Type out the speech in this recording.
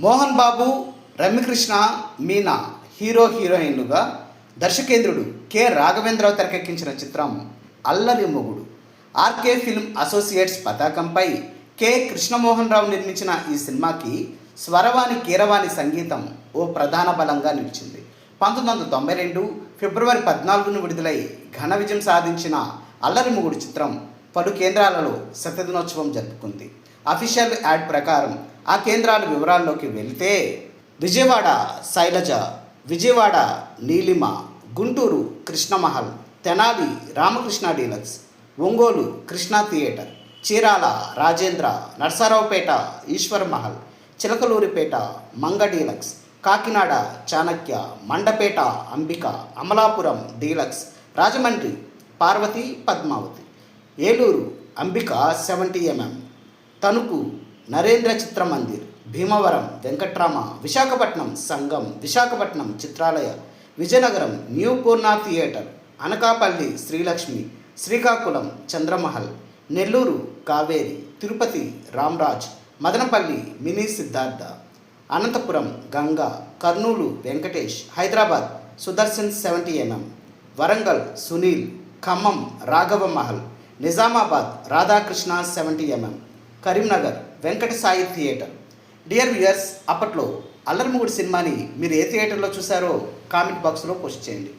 Mohan Babu Ramyakrishna Meena hero హీరోయిన్లుగా దర్శకేంద్రుడు K. Raghavendra Rao తెరకెక్కించిన చిత్రం Allari Mogudu. RK film associates పతాకంపై కె. కృష్ణమోహన్ రావు నిర్మించిన ఈ సినిమాకి స్వరవాణి కీరవాణి సంగీతం ఓ ప్రధాన బలంగా నిలిచింది. పంతొమ్మిది వందల తొంభై రెండు ఫిబ్రవరి పద్నాలుగును విడుదలై ఘన విజయం సాధించిన అల్లరి మొగుడు చిత్రం పలు కేంద్రాలలో శతదినోత్సవం జరుపుకుంది. అఫీషియల్ యాడ్ ప్రకారం ఆ కేంద్రాల వివరాల్లోకి వెళితే Vijayawada Shailaja Vijayawada Neelima Guntur Krishnamahal Tenali Ramakrishna deluxe Ongole Krishna theatre Chirala Rajendra Narasaraopet Eshwar Mahal Chilakaluripet Manga deluxe Kakinada Chanakya Mandapeta Ambika Amalapuram deluxe Rajahmundry Parvathi Padmavathi. Eluru Ambika seventy MM. Tanuku Narendra Chitra Mandir Bhimavaram Venkatrama Visakhapatnam Sangam Visakhapatnam Chitralaya Vizianagaram new Poorna theatre Anakapalli Srilakshmi Srikakulam Chandramahal Nellore Kaveri Tirupati Ramraj Madanapalle mini Siddhartha Anantapur Ganga Kurnool Venkatesh Hyderabad Sudarshan seventy MM Warangal Sunil Khammam Raghava Mahal Nizamabad Radhakrishna seventy MM Karimnagar Venkata Sai theatre. Dear viewers అప్పట్లో అల్లరిముగుడు సినిమాని మీరు ఏ థియేటర్లో చూసారో comment బాక్స్లో post చేయండి.